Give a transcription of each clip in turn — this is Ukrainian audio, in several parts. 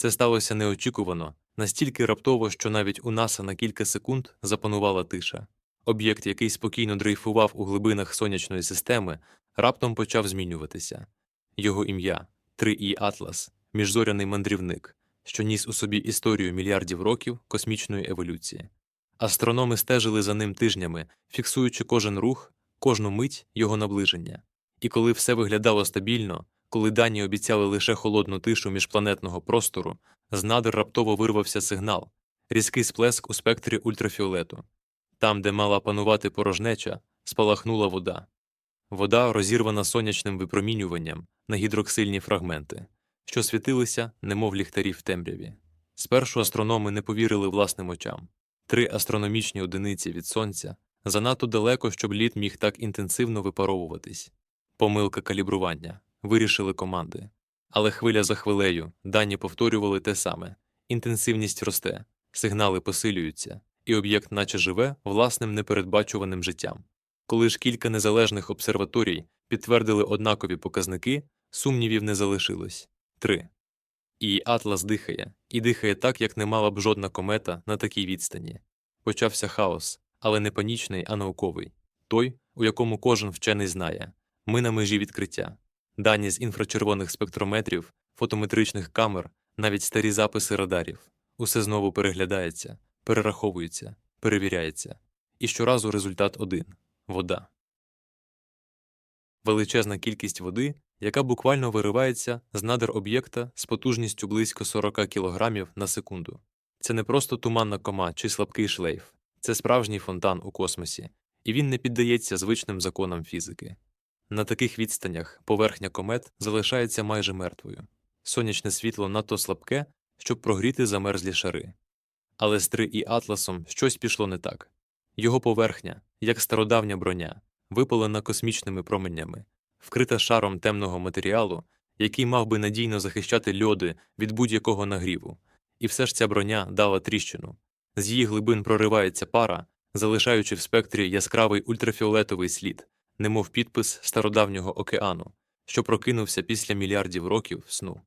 Це сталося неочікувано, настільки раптово, що навіть у НАСА на кілька секунд запанувала тиша. Об'єкт, який спокійно дрейфував у глибинах сонячної системи, раптом почав змінюватися. Його ім'я 3І Атлас, міжзоряний мандрівник, що ніс у собі історію мільярдів років космічної еволюції. Астрономи стежили за ним тижнями, фіксуючи кожен рух, кожну мить його наближення. І коли все виглядало стабільно, коли дані обіцяли лише холодну тишу міжпланетного простору, з надр раптово вирвався сигнал різкий сплеск у спектрі ультрафіолету. Там, де мала панувати порожнеча, спалахнула вода. Вода розірвана сонячним випромінюванням на гідроксильні фрагменти, що світилися, немов ліхтарі в темряві. Спершу астрономи не повірили власним очам. Три астрономічні одиниці від сонця занадто далеко, щоб лід міг так інтенсивно випаровуватись. Помилка калібрування, вирішили команди. Але хвиля за хвилею дані повторювали те саме: інтенсивність росте, сигнали посилюються, і об'єкт наче живе власним непередбачуваним життям. Коли ж кілька незалежних обсерваторій підтвердили однакові показники, сумнівів не залишилось. 3. І Атлас дихає, і дихає так, як не мала б жодна комета на такій відстані. Почався хаос, але не панічний, а науковий той, у якому кожен вчений знає ми на межі відкриття. Дані з інфрачервоних спектрометрів, фотометричних камер, навіть старі записи радарів. Усе знову переглядається, перераховується, перевіряється. І щоразу результат один вода. Величезна кількість води, яка буквально виривається з надр об'єкта з потужністю близько 40 кг на секунду. Це не просто туманна кома чи слабкий шлейф, це справжній фонтан у космосі, і він не піддається звичним законам фізики. На таких відстанях поверхня комет залишається майже мертвою. Сонячне світло надто слабке, щоб прогріти замерзлі шари. Але з 3 і Атласом щось пішло не так. Його поверхня, як стародавня броня, випалена космічними променями, вкрита шаром темного матеріалу, який мав би надійно захищати льоди від будь-якого нагріву. І все ж ця броня дала тріщину. З її глибин проривається пара, залишаючи в спектрі яскравий ультрафіолетовий слід, немов підпис стародавнього океану, що прокинувся після мільярдів років сну.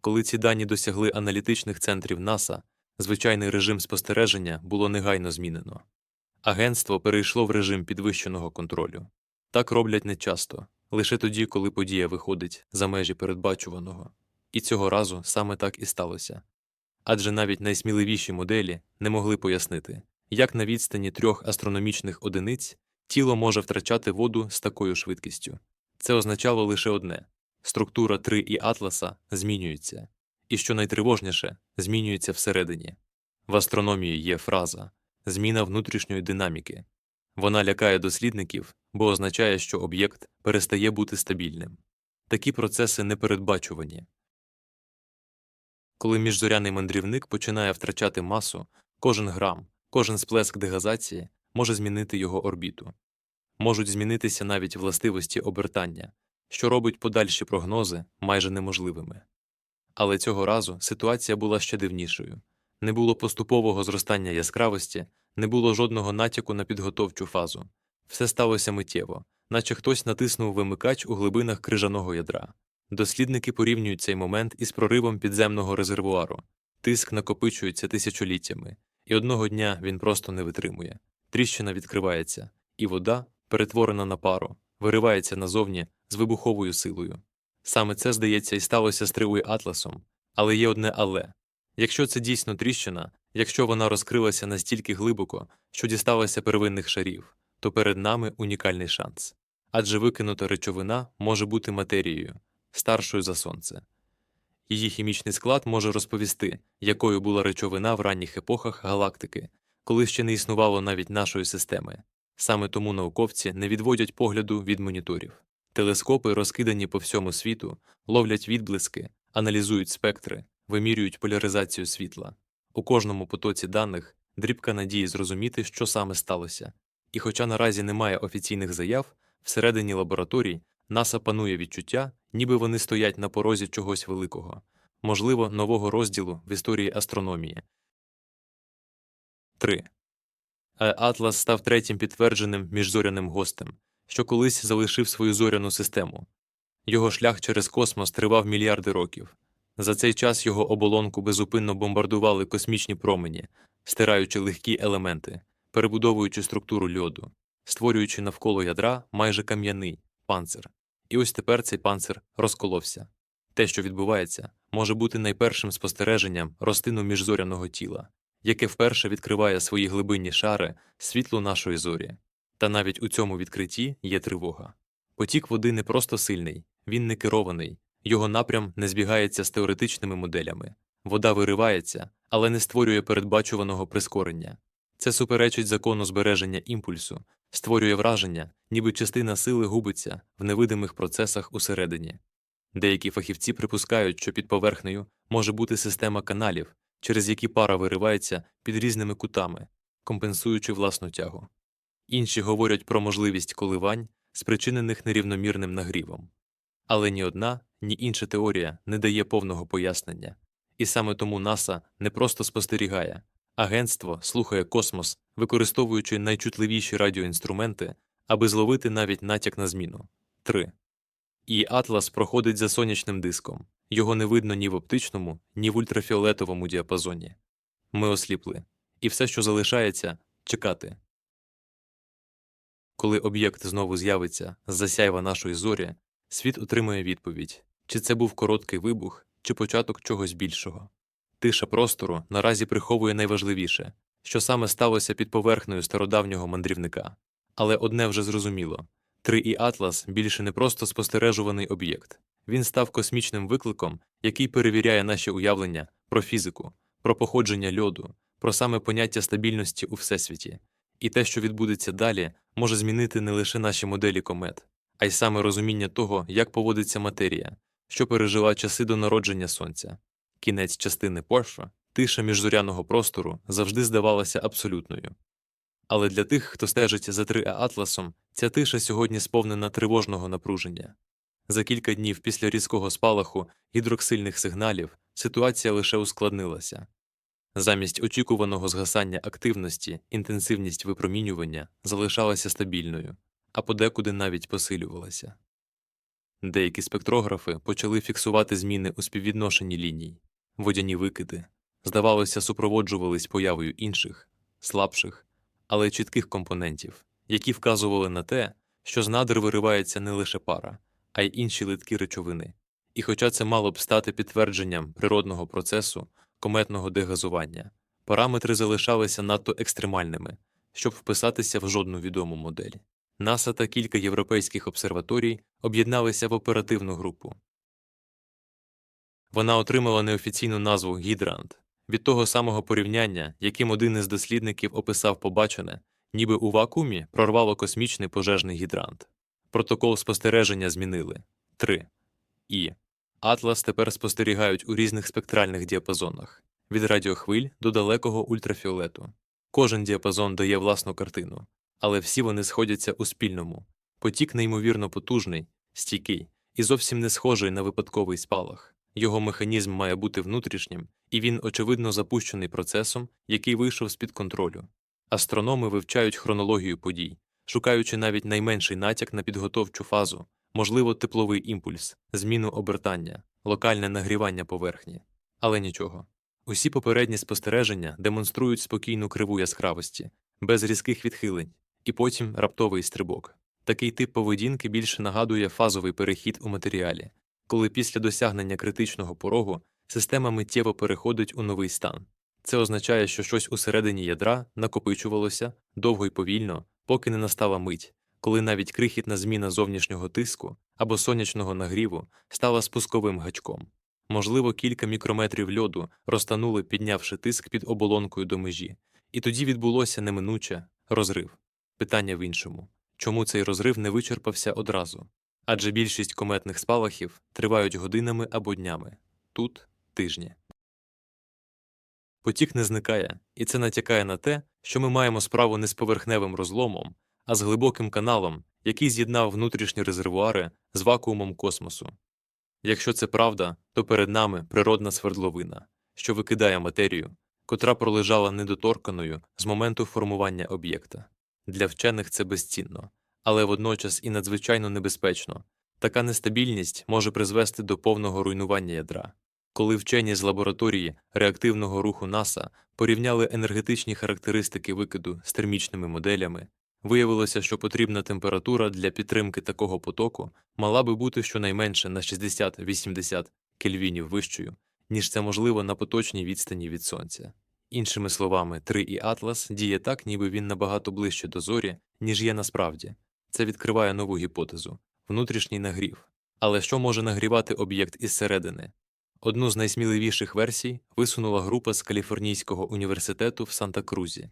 Коли ці дані досягли аналітичних центрів НАСА, звичайний режим спостереження було негайно змінено. Агентство перейшло в режим підвищеного контролю. Так роблять нечасто, лише тоді, коли подія виходить за межі передбачуваного. І цього разу саме так і сталося. Адже навіть найсміливіші моделі не могли пояснити, як на відстані трьох астрономічних одиниць тіло може втрачати воду з такою швидкістю. Це означало лише одне структура 3 і атласа змінюється, і що найтривожніше, змінюється всередині. В астрономії є фраза зміна внутрішньої динаміки. Вона лякає дослідників, бо означає, що об'єкт перестає бути стабільним. Такі процеси непередбачувані. Коли міжзоряний мандрівник починає втрачати масу, кожен грам, кожен сплеск дегазації може змінити його орбіту. Можуть змінитися навіть властивості обертання, що робить подальші прогнози майже неможливими. Але цього разу ситуація була ще дивнішою не було поступового зростання яскравості, не було жодного натяку на підготовчу фазу. Все сталося миттєво, наче хтось натиснув вимикач у глибинах крижаного ядра. Дослідники порівнюють цей момент із проривом підземного резервуару. Тиск накопичується тисячоліттями, і одного дня він просто не витримує. Тріщина відкривається, і вода, перетворена на пару, виривається назовні з вибуховою силою. Саме це, здається, і сталося з тривою Атласом, але є одне але якщо це дійсно тріщина, якщо вона розкрилася настільки глибоко, що дісталася первинних шарів, то перед нами унікальний шанс. Адже викинута речовина може бути матерією, старшою за сонце. Її хімічний склад може розповісти, якою була речовина в ранніх епохах галактики, коли ще не існувало навіть нашої системи. Саме тому науковці не відводять погляду від моніторів. Телескопи, розкидані по всьому світу, ловлять відблиски, аналізують спектри, вимірюють поляризацію світла. У кожному потоці даних дрібка надії зрозуміти, що саме сталося. І хоча наразі немає офіційних заяв, всередині лабораторій НАСА панує відчуття, ніби вони стоять на порозі чогось великого, можливо, нового розділу в історії астрономії. 3. Атлас став третім підтвердженим міжзоряним гостем, що колись залишив свою зоряну систему. Його шлях через космос тривав мільярди років. За цей час його оболонку безупинно бомбардували космічні промені, стираючи легкі елементи, перебудовуючи структуру льоду, створюючи навколо ядра майже кам'яний панцир. І ось тепер цей панцир розколовся. Те, що відбувається, може бути найпершим спостереженням розтину міжзоряного тіла, яке вперше відкриває свої глибинні шари світлу нашої зорі. Та навіть у цьому відкритті є тривога. Потік води не просто сильний, він не керований, його напрям не збігається з теоретичними моделями. Вода виривається, але не створює передбачуваного прискорення. Це суперечить закону збереження імпульсу, створює враження, ніби частина сили губиться в невидимих процесах усередині. Деякі фахівці припускають, що під поверхнею може бути система каналів, через які пара виривається під різними кутами, компенсуючи власну тягу. Інші говорять про можливість коливань, спричинених нерівномірним нагрівом. Але ні одна, ні інша теорія не дає повного пояснення, і саме тому НАСА не просто спостерігає, агентство слухає космос, використовуючи найчутливіші радіоінструменти, аби зловити навіть натяк на зміну. 3. І Атлас проходить за сонячним диском. Його не видно ні в оптичному, ні в ультрафіолетовому діапазоні. Ми осліпли. І все, що залишається чекати. Коли об'єкт знову з'явиться з засяйва нашої зорі, світ отримує відповідь чи це був короткий вибух, чи початок чогось більшого. Тиша простору наразі приховує найважливіше, що саме сталося під поверхнею стародавнього мандрівника. Але одне вже зрозуміло 3І Атлас більше не просто спостережуваний об'єкт. Він став космічним викликом, який перевіряє наші уявлення про фізику, про походження льоду, про саме поняття стабільності у всесвіті. І те, що відбудеться далі, може змінити не лише наші моделі комет, а й саме розуміння того, як поводиться матерія, що пережила часи до народження сонця. Кінець частини Порша, тиша міжзоряного простору завжди здавалася абсолютною. Але для тих, хто стежить за 3 Атласом, ця тиша сьогодні сповнена тривожного напруження. За кілька днів після різкого спалаху гідроксильних сигналів ситуація лише ускладнилася. Замість очікуваного згасання активності інтенсивність випромінювання залишалася стабільною, а подекуди навіть посилювалася. Деякі спектрографи почали фіксувати зміни у співвідношенні ліній, водяні викиди, здавалося, супроводжувались появою інших, слабших, але чітких компонентів, які вказували на те, що з надр виривається не лише пара, а й інші литкі речовини. І хоча це мало б стати підтвердженням природного процесу кометного дегазування, параметри залишалися надто екстремальними, щоб вписатися в жодну відому модель. НАСА та кілька європейських обсерваторій об'єдналися в оперативну групу. Вона отримала неофіційну назву Гідрант від того самого порівняння, яким один із дослідників описав побачене, ніби у вакуумі прорвало космічний пожежний гідрант. Протокол спостереження змінили 3. І Атлас тепер спостерігають у різних спектральних діапазонах від радіохвиль до далекого ультрафіолету. Кожен діапазон дає власну картину, але всі вони сходяться у спільному. Потік неймовірно потужний, стійкий і зовсім не схожий на випадковий спалах. Його механізм має бути внутрішнім, і він, очевидно, запущений процесом, який вийшов з під контролю. Астрономи вивчають хронологію подій, шукаючи навіть найменший натяк на підготовчу фазу, можливо, тепловий імпульс, зміну обертання, локальне нагрівання поверхні. Але нічого. Усі попередні спостереження демонструють спокійну криву яскравості, без різких відхилень, і потім раптовий стрибок. Такий тип поведінки більше нагадує фазовий перехід у матеріалі, коли після досягнення критичного порогу система миттєво переходить у новий стан. Це означає, що щось усередині ядра накопичувалося довго й повільно, поки не настала мить, коли навіть крихітна зміна зовнішнього тиску або сонячного нагріву стала спусковим гачком. Можливо, кілька мікрометрів льоду розтанули, піднявши тиск під оболонкою до межі, і тоді відбулося неминуче розрив. Питання в іншому чому цей розрив не вичерпався одразу? Адже більшість кометних спалахів тривають годинами або днями тут тижні. Потік не зникає, і це натякає на те, що ми маємо справу не з поверхневим розломом, а з глибоким каналом, який з'єднав внутрішні резервуари з вакуумом космосу. Якщо це правда, то перед нами природна свердловина, що викидає матерію, котра пролежала недоторканою з моменту формування об'єкта. Для вчених це безцінно, але водночас і надзвичайно небезпечно. Така нестабільність може призвести до повного руйнування ядра. Коли вчені з лабораторії реактивного руху НАСА порівняли енергетичні характеристики викиду з термічними моделями, виявилося, що потрібна температура для підтримки такого потоку мала би бути щонайменше на 60-80 кельвінів вищою, ніж це можливо на поточній відстані від Сонця. Іншими словами, 3 і Атлас діє так, ніби він набагато ближче до зорі, ніж є насправді. Це відкриває нову гіпотезу внутрішній нагрів. Але що може нагрівати об'єкт із середини? Одну з найсміливіших версій висунула група з Каліфорнійського університету в Санта-Крузі.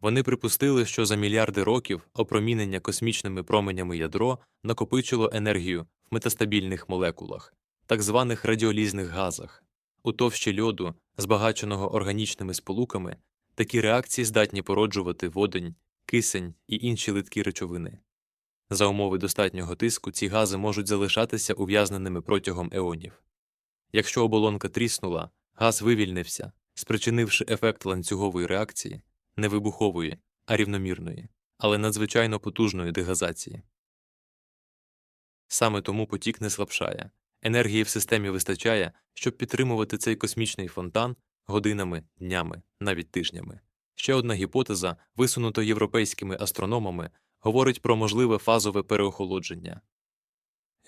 Вони припустили, що за мільярди років опромінення космічними променями ядро накопичило енергію в метастабільних молекулах, так званих радіолізних газах. У товщі льоду, збагаченого органічними сполуками, такі реакції здатні породжувати водень, кисень і інші литкі речовини. За умови достатнього тиску ці гази можуть залишатися ув'язненими протягом еонів. Якщо оболонка тріснула, газ вивільнився, спричинивши ефект ланцюгової реакції, не вибухової, а рівномірної, але надзвичайно потужної дегазації. Саме тому потік не слабшає. Енергії в системі вистачає, щоб підтримувати цей космічний фонтан годинами, днями, навіть тижнями. Ще одна гіпотеза, висунута європейськими астрономами, говорить про можливе фазове переохолодження.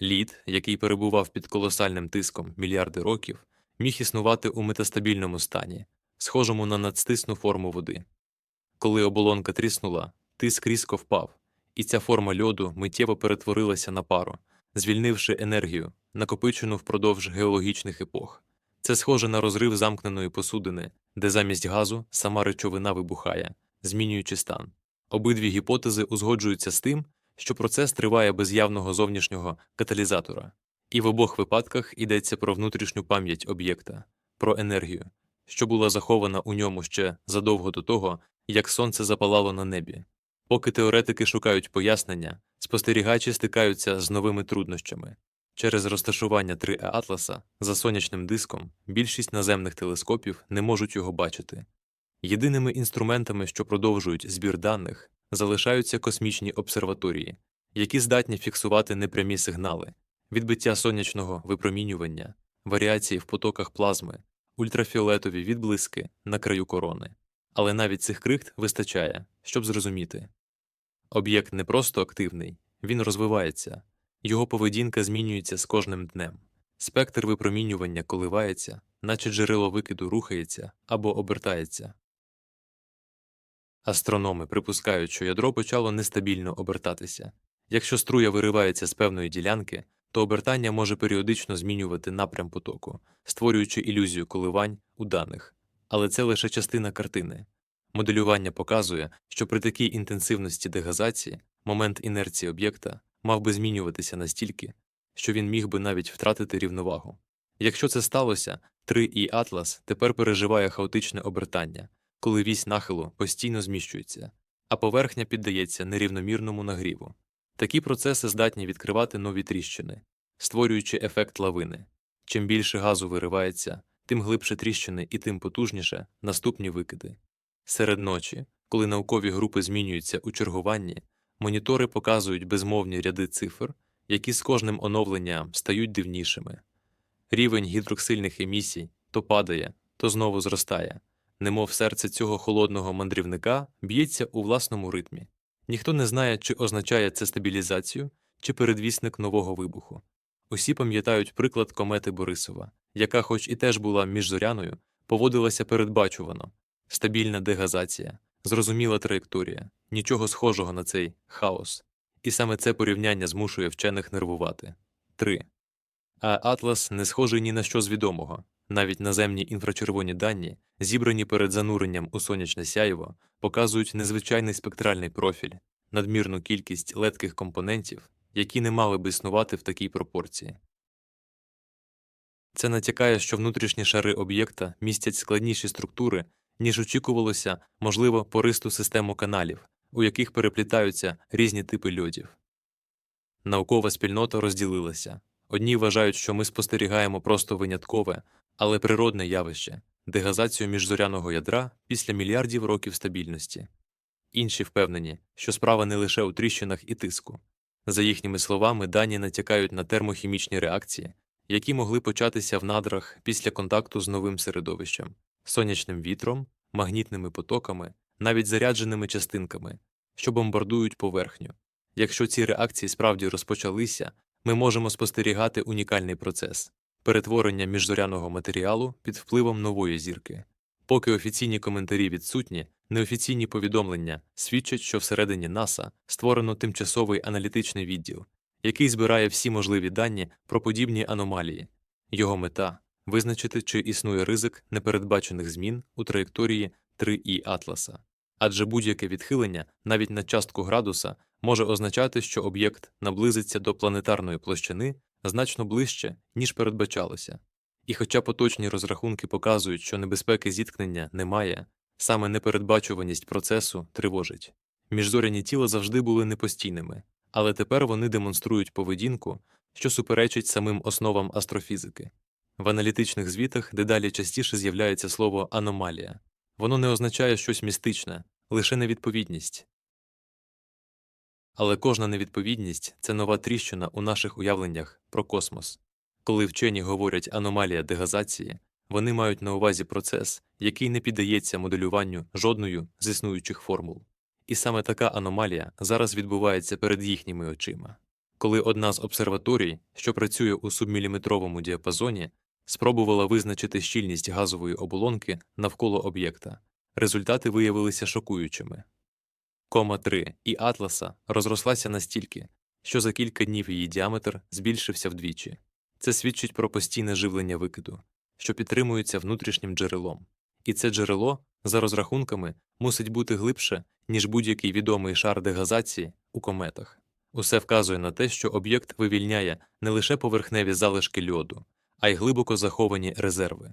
Лід, який перебував під колосальним тиском мільярди років, міг існувати у метастабільному стані, схожому на надстисну форму води. Коли оболонка тріснула, тиск різко впав, і ця форма льоду миттєво перетворилася на пару, звільнивши енергію, накопичену впродовж геологічних епох. Це схоже на розрив замкненої посудини, де замість газу сама речовина вибухає, змінюючи стан. Обидві гіпотези узгоджуються з тим, що процес триває без явного зовнішнього каталізатора, і в обох випадках йдеться про внутрішню пам'ять об'єкта, про енергію, що була захована у ньому ще задовго до того, як сонце запалало на небі. Поки теоретики шукають пояснення, спостерігачі стикаються з новими труднощами. Через розташування 3 е Атласа за сонячним диском більшість наземних телескопів не можуть його бачити. Єдиними інструментами, що продовжують збір даних, залишаються космічні обсерваторії, які здатні фіксувати непрямі сигнали, відбиття сонячного випромінювання, варіації в потоках плазми, ультрафіолетові відблиски на краю корони. Але навіть цих крихт вистачає, щоб зрозуміти. Об'єкт не просто активний, він розвивається, його поведінка змінюється з кожним днем, спектр випромінювання коливається, наче джерело викиду рухається або обертається. Астрономи припускають, що ядро почало нестабільно обертатися. Якщо струя виривається з певної ділянки, то обертання може періодично змінювати напрям потоку, створюючи ілюзію коливань у даних. Але це лише частина картини. Моделювання показує, що при такій інтенсивності дегазації момент інерції об'єкта мав би змінюватися настільки, що він міг би навіть втратити рівновагу. Якщо це сталося, 3 і Атлас тепер переживає хаотичне обертання, коли вісь нахилу постійно зміщується, а поверхня піддається нерівномірному нагріву. Такі процеси здатні відкривати нові тріщини, створюючи ефект лавини. Чим більше газу виривається, тим глибше тріщини і тим потужніше наступні викиди. Серед ночі, коли наукові групи змінюються у чергуванні, монітори показують безмовні ряди цифр, які з кожним оновленням стають дивнішими. Рівень гідроксильних емісій то падає, то знову зростає, немов серце цього холодного мандрівника б'ється у власному ритмі. Ніхто не знає, чи означає це стабілізацію, чи передвісник нового вибуху. Усі пам'ятають приклад комети Борисова, яка, хоч і теж була міжзоряною, поводилася передбачувано стабільна дегазація, зрозуміла траєкторія, нічого схожого на цей хаос. І саме це порівняння змушує вчених нервувати. 3. А Атлас не схожий ні на що з відомого. Навіть наземні інфрачервоні дані, зібрані перед зануренням у сонячне сяйво, показують незвичайний спектральний профіль, надмірну кількість летких компонентів, які не мали би існувати в такій пропорції. Це натякає, що внутрішні шари об'єкта містять складніші структури, ніж очікувалося, можливо, пористу систему каналів, у яких переплітаються різні типи льодів. Наукова спільнота розділилася одні вважають, що ми спостерігаємо просто виняткове, але природне явище дегазацію міжзоряного ядра після мільярдів років стабільності. Інші впевнені, що справа не лише у тріщинах і тиску. За їхніми словами, дані натякають на термохімічні реакції, які могли початися в надрах після контакту з новим середовищем, сонячним вітром, магнітними потоками, навіть зарядженими частинками, що бомбардують поверхню. Якщо ці реакції справді розпочалися, ми можемо спостерігати унікальний процес перетворення міжзоряного матеріалу під впливом нової зірки. Поки офіційні коментарі відсутні, неофіційні повідомлення свідчать, що всередині НАСА створено тимчасовий аналітичний відділ, який збирає всі можливі дані про подібні аномалії. Його мета визначити, чи існує ризик непередбачених змін у траєкторії 3І Атласа. Адже будь-яке відхилення, навіть на частку градуса, може означати, що об'єкт наблизиться до планетарної площини значно ближче, ніж передбачалося. І хоча поточні розрахунки показують, що небезпеки зіткнення немає, саме непередбачуваність процесу тривожить. Міжзоряні тіла завжди були непостійними, але тепер вони демонструють поведінку, що суперечить самим основам астрофізики. В аналітичних звітах дедалі частіше з'являється слово аномалія. Воно не означає щось містичне, лише невідповідність. Але кожна невідповідність це нова тріщина у наших уявленнях про космос. Коли вчені говорять аномалія дегазації, вони мають на увазі процес, який не піддається моделюванню жодною з існуючих формул. І саме така аномалія зараз відбувається перед їхніми очима. Коли одна з обсерваторій, що працює у субміліметровому діапазоні, спробувала визначити щільність газової оболонки навколо об'єкта, результати виявилися шокуючими. Кома 3 і Атласа розрослася настільки, що за кілька днів її діаметр збільшився вдвічі. Це свідчить про постійне живлення викиду, що підтримується внутрішнім джерелом. І це джерело, за розрахунками, мусить бути глибше, ніж будь-який відомий шар дегазації у кометах. Усе вказує на те, що об'єкт вивільняє не лише поверхневі залишки льоду, а й глибоко заховані резерви.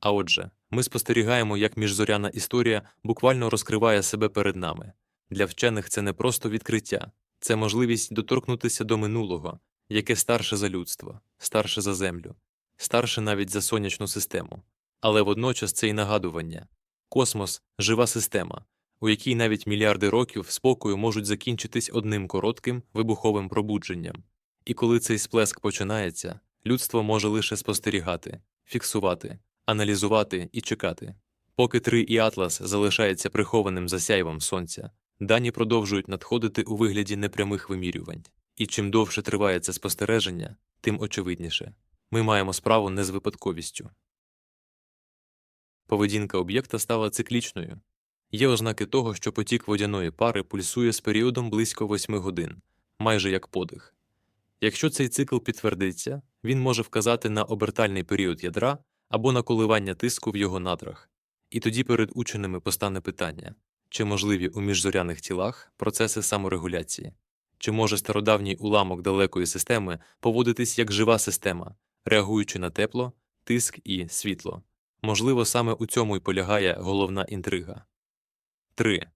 А отже, ми спостерігаємо, як міжзоряна історія буквально розкриває себе перед нами. Для вчених це не просто відкриття, це можливість доторкнутися до минулого, яке старше за людство, старше за землю, старше навіть за сонячну систему. Але водночас це й нагадування космос жива система, у якій навіть мільярди років спокою можуть закінчитись одним коротким вибуховим пробудженням. І коли цей сплеск починається, людство може лише спостерігати, фіксувати, аналізувати і чекати. Поки 3 і Атлас залишається прихованим за сяйвом сонця, дані продовжують надходити у вигляді непрямих вимірювань. І чим довше триває це спостереження, тим очевидніше ми маємо справу не з випадковістю. Поведінка об'єкта стала циклічною. Є ознаки того, що потік водяної пари пульсує з періодом близько 8 годин, майже як подих. Якщо цей цикл підтвердиться, він може вказати на обертальний період ядра або на коливання тиску в його надрах. І тоді перед ученими постане питання чи можливі у міжзоряних тілах процеси саморегуляції, чи може стародавній уламок далекої системи поводитись як жива система, реагуючи на тепло, тиск і світло. Можливо, саме у цьому й полягає головна інтрига. 3.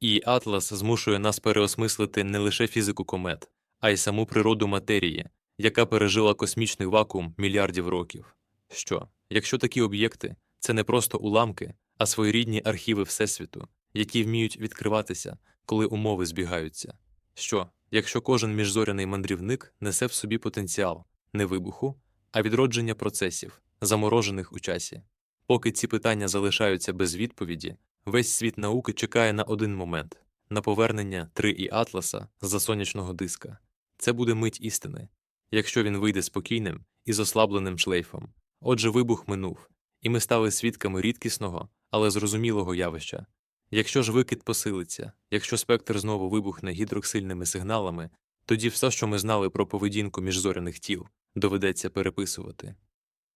І Атлас змушує нас переосмислити не лише фізику комет, а й саму природу матерії, яка пережила космічний вакуум мільярдів років. Що, якщо такі об'єкти це не просто уламки, а своєрідні архіви Всесвіту, які вміють відкриватися, коли умови збігаються? Що, якщо кожен міжзоряний мандрівник несе в собі потенціал не вибуху, а відродження процесів, заморожених у часі? Поки ці питання залишаються без відповіді, весь світ науки чекає на один момент на повернення 3 і Атласа з-за сонячного диска. Це буде мить істини, якщо він вийде спокійним і з ослабленим шлейфом. Отже, вибух минув, і ми стали свідками рідкісного, але зрозумілого явища. Якщо ж викид посилиться, якщо спектр знову вибухне гідроксильними сигналами, тоді все, що ми знали про поведінку міжзоряних тіл, доведеться переписувати.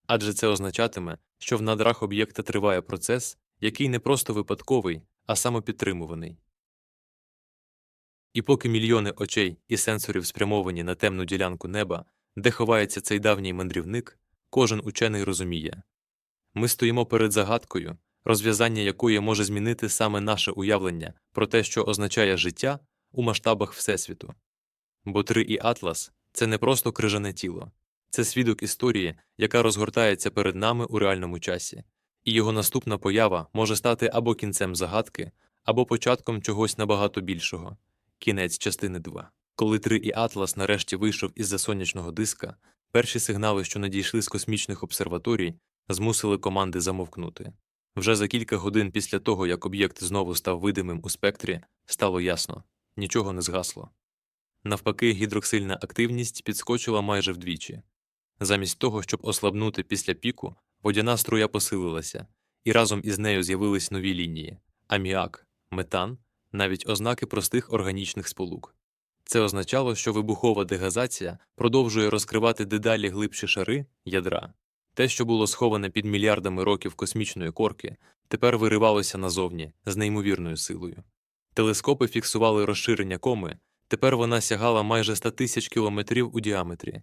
Адже це означатиме, що в надрах об'єкта триває процес, який не просто випадковий, а самопідтримуваний. І поки мільйони очей і сенсорів спрямовані на темну ділянку неба, де ховається цей давній мандрівник, кожен учений розуміє ми стоїмо перед загадкою, розв'язання якої може змінити саме наше уявлення про те, що означає життя у масштабах Всесвіту. Бо 3 і Атлас це не просто крижане тіло, це свідок історії, яка розгортається перед нами у реальному часі, і його наступна поява може стати або кінцем загадки, або початком чогось набагато більшого. Кінець частини 2. Коли 3 і Атлас нарешті вийшов із за сонячного диска, Перші сигнали, що надійшли з космічних обсерваторій, змусили команди замовкнути. Вже за кілька годин після того, як об'єкт знову став видимим у спектрі, стало ясно нічого не згасло. Навпаки, гідроксильна активність підскочила майже вдвічі. Замість того, щоб ослабнути після піку, водяна струя посилилася, і разом із нею з'явились нові лінії аміак, метан, навіть ознаки простих органічних сполук. Це означало, що вибухова дегазація продовжує розкривати дедалі глибші шари ядра. Те, що було сховане під мільярдами років космічної корки, тепер виривалося назовні з неймовірною силою. Телескопи фіксували розширення коми, тепер вона сягала майже 100 тисяч кілометрів у діаметрі.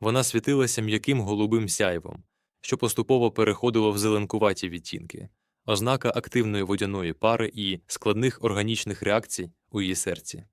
Вона світилася м'яким голубим сяйвом, що поступово переходило в зеленкуваті відтінки, ознака активної водяної пари і складних органічних реакцій у її серці.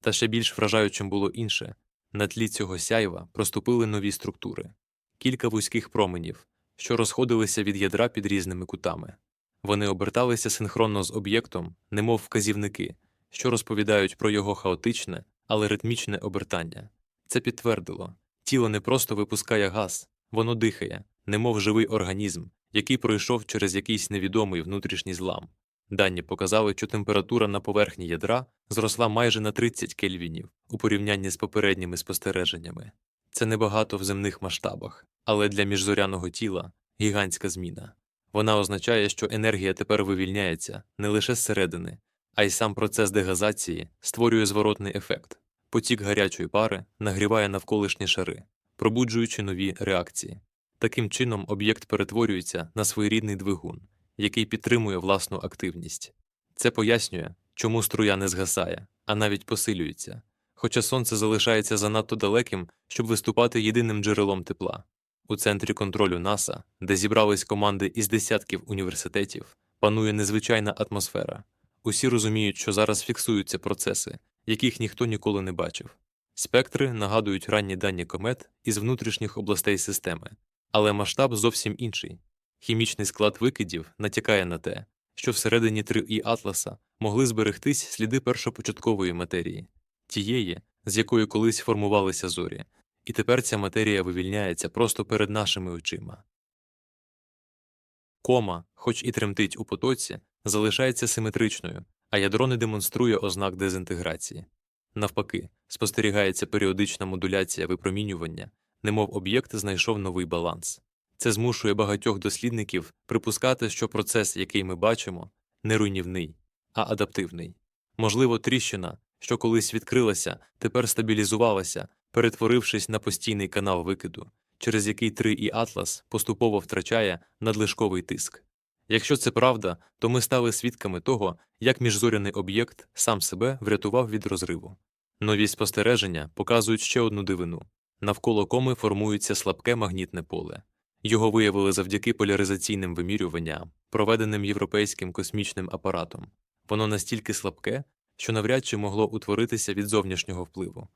Та ще більш вражаючим було інше на тлі цього сяйва проступили нові структури, кілька вузьких променів, що розходилися від ядра під різними кутами. Вони оберталися синхронно з об'єктом, немов вказівники, що розповідають про його хаотичне, але ритмічне обертання. Це підтвердило тіло не просто випускає газ, воно дихає, немов живий організм, який пройшов через якийсь невідомий внутрішній злам. Дані показали, що температура на поверхні ядра зросла майже на 30 кельвінів у порівнянні з попередніми спостереженнями. Це небагато в земних масштабах, але для міжзоряного тіла гігантська зміна. Вона означає, що енергія тепер вивільняється не лише зсередини, а й сам процес дегазації створює зворотний ефект. Потік гарячої пари нагріває навколишні шари, пробуджуючи нові реакції. Таким чином, об'єкт перетворюється на своєрідний двигун, який підтримує власну активність. Це пояснює, чому струя не згасає, а навіть посилюється, хоча сонце залишається занадто далеким, щоб виступати єдиним джерелом тепла. У центрі контролю НАСА, де зібрались команди із десятків університетів, панує незвичайна атмосфера. Усі розуміють, що зараз фіксуються процеси, яких ніхто ніколи не бачив. Спектри нагадують ранні дані комет із внутрішніх областей системи, але масштаб зовсім інший. Хімічний склад викидів натякає на те, що всередині 3І Атласа могли зберегтись сліди першопочаткової матерії, тієї, з якої колись формувалися зорі, і тепер ця матерія вивільняється просто перед нашими очима. Кома, хоч і тремтить у потоці, залишається симетричною, а ядро не демонструє ознак дезінтеграції. Навпаки, спостерігається періодична модуляція випромінювання, немов об'єкт знайшов новий баланс. Це змушує багатьох дослідників припускати, що процес, який ми бачимо, не руйнівний, а адаптивний. Можливо, тріщина, що колись відкрилася, тепер стабілізувалася, перетворившись на постійний канал викиду, через який 3І Атлас поступово втрачає надлишковий тиск. Якщо це правда, то ми стали свідками того, як міжзоряний об'єкт сам себе врятував від розриву. Нові спостереження показують ще одну дивину навколо коми формується слабке магнітне поле. Його виявили завдяки поляризаційним вимірюванням, проведеним європейським космічним апаратом. Воно настільки слабке, що навряд чи могло утворитися від зовнішнього впливу.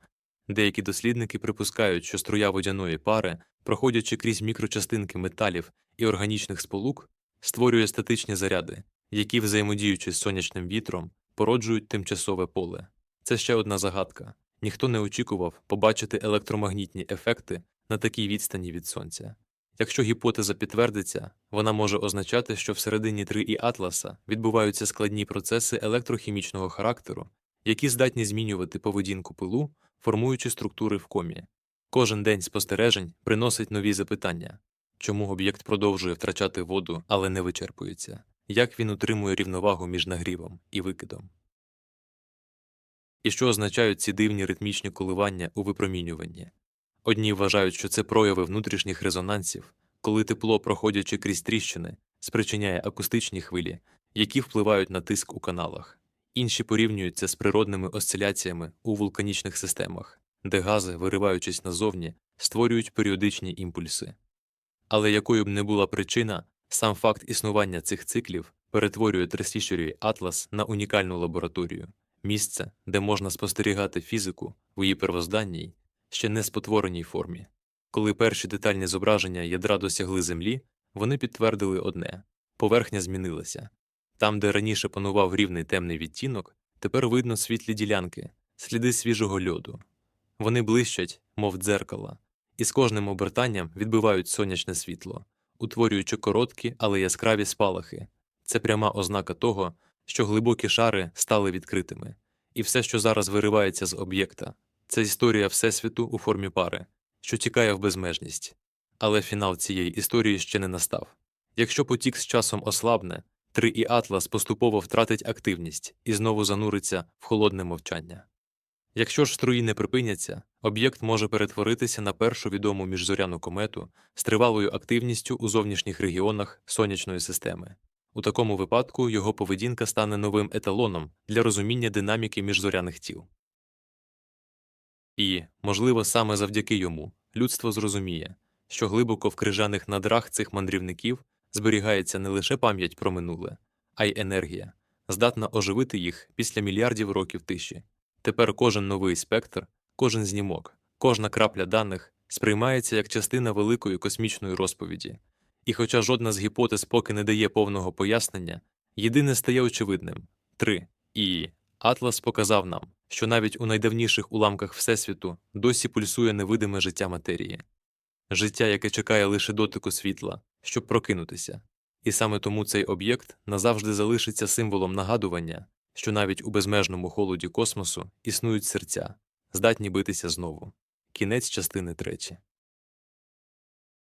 Деякі дослідники припускають, що струя водяної пари, проходячи крізь мікрочастинки металів і органічних сполук, створює статичні заряди, які, взаємодіючи з сонячним вітром, породжують тимчасове поле. Це ще одна загадка. Ніхто не очікував побачити електромагнітні ефекти на такій відстані від сонця. Якщо гіпотеза підтвердиться, вона може означати, що всередині 3І Атласа відбуваються складні процеси електрохімічного характеру, які здатні змінювати поведінку пилу, формуючи структури в комі. Кожен день спостережень приносить нові запитання чому об'єкт продовжує втрачати воду, але не вичерпується, як він утримує рівновагу між нагрівом і викидом. І що означають ці дивні ритмічні коливання у випромінюванні? Одні вважають, що це прояви внутрішніх резонансів, коли тепло, проходячи крізь тріщини, спричиняє акустичні хвилі, які впливають на тиск у каналах. Інші порівнюють це з природними осциляціями у вулканічних системах, де гази, вириваючись назовні, створюють періодичні імпульси. Але якою б не була причина, сам факт існування цих циклів перетворює Тресішері Атлас на унікальну лабораторію, місце, де можна спостерігати фізику в її первозданній, ще не спотвореній формі. Коли перші детальні зображення ядра досягли Землі, вони підтвердили одне поверхня змінилася. Там, де раніше панував рівний темний відтінок, тепер видно світлі ділянки, сліди свіжого льоду. Вони блищать, мов дзеркала, і з кожним обертанням відбивають сонячне світло, утворюючи короткі, але яскраві спалахи. Це пряма ознака того, що глибокі шари стали відкритими, і все, що зараз виривається з об'єкта, це історія Всесвіту у формі пари, що тікає в безмежність. Але фінал цієї історії ще не настав. Якщо потік з часом ослабне, 3 і Атлас поступово втратить активність і знову зануриться в холодне мовчання. Якщо ж струї не припиняться, об'єкт може перетворитися на першу відому міжзоряну комету з тривалою активністю у зовнішніх регіонах сонячної системи. У такому випадку його поведінка стане новим еталоном для розуміння динаміки міжзоряних тіл. І, можливо, саме завдяки йому людство зрозуміє, що глибоко в крижаних надрах цих мандрівників зберігається не лише пам'ять про минуле, а й енергія, здатна оживити їх після мільярдів років тиші. Тепер кожен новий спектр, кожен знімок, кожна крапля даних сприймається як частина великої космічної розповіді. І хоча жодна з гіпотез поки не дає повного пояснення, єдине стає очевидним 3. І Атлас показав нам, що навіть у найдавніших уламках Всесвіту досі пульсує невидиме життя матерії, життя, яке чекає лише дотику світла, щоб прокинутися. І саме тому цей об'єкт назавжди залишиться символом нагадування, що навіть у безмежному холоді космосу існують серця, здатні битися знову. Кінець частини 3.